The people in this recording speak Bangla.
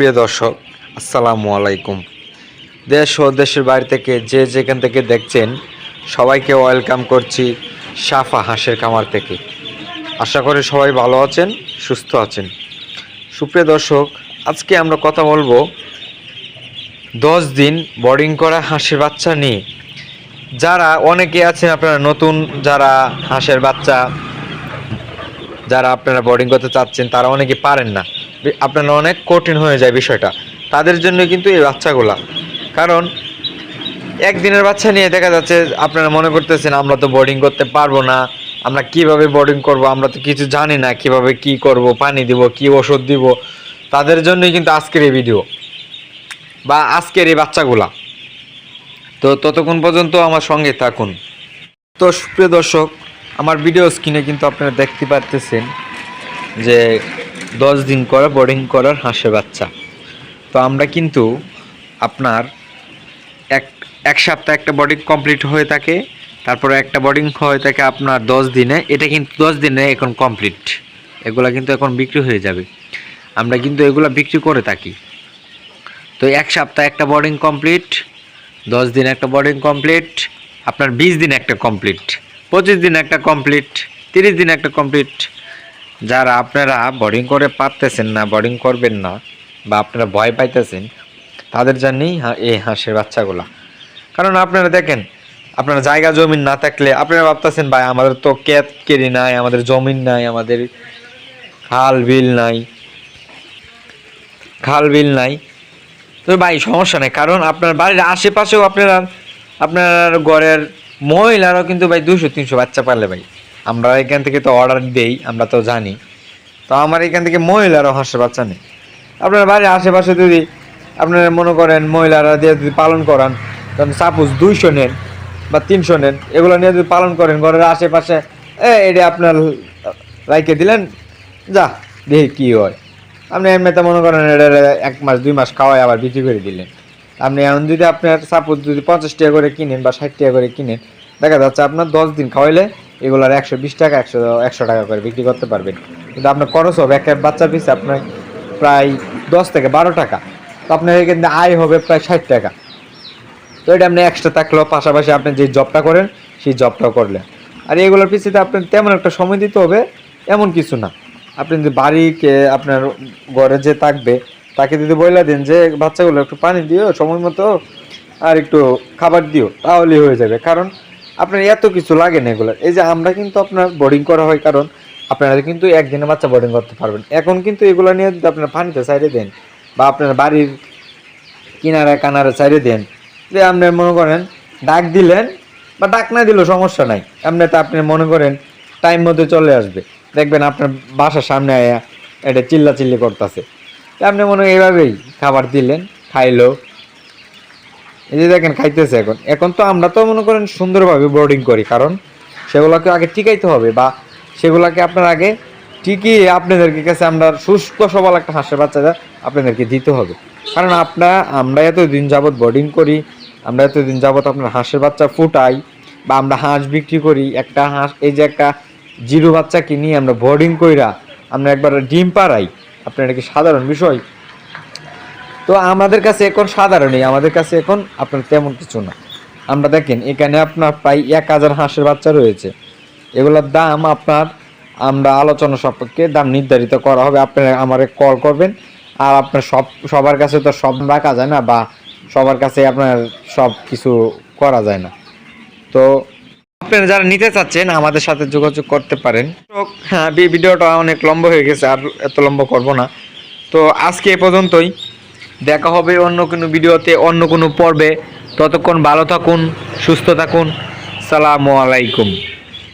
সুপ্রিয় দর্শক, আসসালামু আলাইকুম। দেশ ও দেশের বাইরে থেকে যে যেখান থেকে দেখছেন, সবাইকে ওয়েলকাম করছি সাফা হাঁসের খামার থেকে। আশা করি সবাই ভালো আছেন, সুস্থ আছেন। সুপ্রিয় দর্শক, আজকে আমরা কথা বলব দশ দিন বোর্ডিং করা হাঁসের বাচ্চা নিয়ে। যারা অনেকে আছেন আপনারা নতুন, যারা হাঁসের বাচ্চা, যারা আপনারা বোর্ডিং করতে চাচ্ছেন, তারা অনেকে পারেন না। আপনারা অনেক কঠিন হয়ে যায় বিষয়টা। তাদের জন্য কিন্তু এই বাচ্চাগুলা। কারণ, একদিনের বাচ্চা নিয়ে দেখা যাচ্ছে আপনারা মনে করতেছেন, আমরা তো বোর্ডিং করতে পারব না। আমরা কীভাবে বোর্ডিং করব? আমরা তো কিছু জানি না কীভাবে কি করব, পানি দিব, কি ওষুধ দিব। তাদের জন্যই কিন্তু আজকের এই ভিডিও বা আজকের এই বাচ্চাগুলা। তো ততক্ষণ পর্যন্ত আমার সঙ্গে থাকুন। তো সুপ্রিয় দর্শক, আমার ভিডিও স্ক্রিনে কিন্তু আপনারা দেখতে পারতেছেন যে দশ দিন করা বোর্ডিং করার হাঁসের বাচ্চা। তো আমরা কিন্তু আপনার এক এক সপ্তাহ একটা বোর্ডিং কমপ্লিট হয়ে থাকে, তারপরে একটা বোর্ডিং হয়ে থাকে আপনার দশ দিনে, এটা কিন্তু দশ দিনে এখন কমপ্লিট এগুলা কিন্তু এখন বিক্রি হয়ে যাবে। আমরা কিন্তু এগুলা বিক্রি করে থাকি। তো এক সপ্তাহ একটা বোর্ডিং কমপ্লিট দশ দিন একটা বোর্ডিং কমপ্লিট আপনার বিশ দিন একটা কমপ্লিট পঁচিশ দিন একটা কমপ্লিট তিরিশ দিন একটা কমপ্লিট যারা আপনারা বোর্ডিং করে পারতেছেন না বোর্ডিং করবেন না বা আপনারা ভয় পাইতেছেন, তাদের জন্যই এই হাঁসের বাচ্চাগুলা। কারণ আপনারা দেখেন, আপনার জায়গা জমিন না থাকলে আপনারা ভাবতেছেন, ভাই, আমাদের তো ক্যাত কেরি নাই, আমাদের জমিন নাই, আমাদের খাল বিল নাই, খাল বিল নাই। তো ভাই, সমস্যা নেই, কারণ আপনার বাড়ির আশেপাশেও আপনারা, আপনার ঘরের মহিলারাও কিন্তু ভাই দুশো তিনশো বাচ্চা পারলে ভাই। আমরা এখান থেকে তো অর্ডার দেই, আমরা তো জানি। তো আমার এখান থেকে মহিলারাও হাঁসের বাচ্চা নেই। আপনার বাড়ির আশেপাশে যদি আপনারা মনে করেন মহিলারা দিয়ে যদি পালন করান তখন সাপোজ দুইশো নেন বা তিনশো নেন, এগুলো নিয়ে যদি পালন করেন ঘরের আশেপাশে এ এটা আপনার রাইকে দিলেন, যা, দেখি কী হয়। আপনি এমনিতে মনে করেন এটা এক মাস, দুই মাস খাওয়াই আবার বিক্রি করে দিলেন। আপনি এখন যদি আপনার সাপোজ যদি পঞ্চাশ টাকা করে কিনেন বা ষাট টাকা করে কিনেন, দেখা যাচ্ছে আপনার দশ দিন খাওয়াইলে এগুলার একশো বিশ টাকা, একশো একশো টাকা করে বিক্রি করতে পারবেন। কিন্তু আপনার খরচ হবে এক এক বাচ্চা পিছু আপনার প্রায় দশ থেকে বারো টাকা। তো আপনার এখানে আয় হবে প্রায় ষাট টাকা। তো এটা আপনি এক্সট্রা থাকলেও পাশাপাশি আপনি যে জবটা করেন, সেই জবটাও করলেন। আর এগুলোর পিছিয়ে আপনার তেমন একটা সময় দিতে হবে, এমন কিছু না। আপনি যদি বাড়িকে আপনার ঘরে যে থাকবে, তাকে যদি বইলা দেন যে, বাচ্চাগুলো একটু পানি দিও, সময় মতো আর একটু খাবার দিও, তাহলেই হয়ে যাবে। কারণ আপনার এত কিছু লাগে না এগুলো। এই যে আমরা কিন্তু আপনার বোর্ডিং করা হয় কারণ আপনারা কিন্তু একদিনে বাচ্চা বোর্ডিং করতে পারবেন। এখন কিন্তু এগুলো নিয়ে যদি আপনার পানিতে সাইডে দেন বা আপনার বাড়ির কিনারে, কানারে সাইডে দেন, যে আপনি মনে করেন ডাক দিলেন বা ডাক না দিলেও সমস্যা নাই। এমনিতে আপনি মনে করেন টাইম মতো চলে আসবে। দেখবেন আপনার বাসার সামনে আয়া এটা চিল্লা চিল্লি করতেছে আপনি মনে হয় এইভাবেই খাবার দিলেন, খাইলো এই যে দেখেন খাইতেছে এখন। এখন তো আমরা তো মনে করেন সুন্দরভাবে বোর্ডিং করি, কারণ সেগুলোকে আগে টিকাইতে হবে বা সেগুলোকে আপনার আগে টিকিয়ে আপনাদেরকে কাছে আমরা শুষ্ক সবল একটা হাঁসের বাচ্চাটা আপনাদেরকে দিতে হবে। কারণ আপনার আমরা এতদিন যাবৎ বোর্ডিং করি, আমরা এতদিন যাবৎ আপনার হাঁসের বাচ্চা ফুটাই, বা আমরা হাঁস বিক্রি করি, একটা হাঁস, এই যে একটা জিরো বাচ্চা কিনি আমরা বোর্ডিং কইরা আমরা একবার ডিম পাড়াই। আপনার এটা কি সাধারণ বিষয়? তো আমাদের কাছে এখন সাধারণই, আমাদের কাছে এখন আপনার তেমন কিছু না। আমরা দেখেন, এখানে আপনার প্রায় এক হাজার হাঁসের বাচ্চা রয়েছে। এগুলোর দাম আপনার, আমরা আলোচনা সাপেক্ষে দাম নির্ধারিত করা হবে। আপনারা আমারে কল করবেন, আর আপনার সব, সবার কাছে তো সব রাখা যায় না, বা সবার কাছে আপনার সব কিছু করা যায় না। তো আপনারা যারা নিতে চাচ্ছেন, আমাদের সাথে যোগাযোগ করতে পারেন। হ্যাঁ ভিডিওটা অনেক লম্বা হয়ে গেছে, আর এত লম্বা করব না। তো আজকে এ পর্যন্তই। দেখা হবে অন্য কোনো ভিডিওতে, অন্য কোনো পর্বে। ততক্ষণ ভালো থাকুন, সুস্থ থাকুন। সালামু আলাইকুম।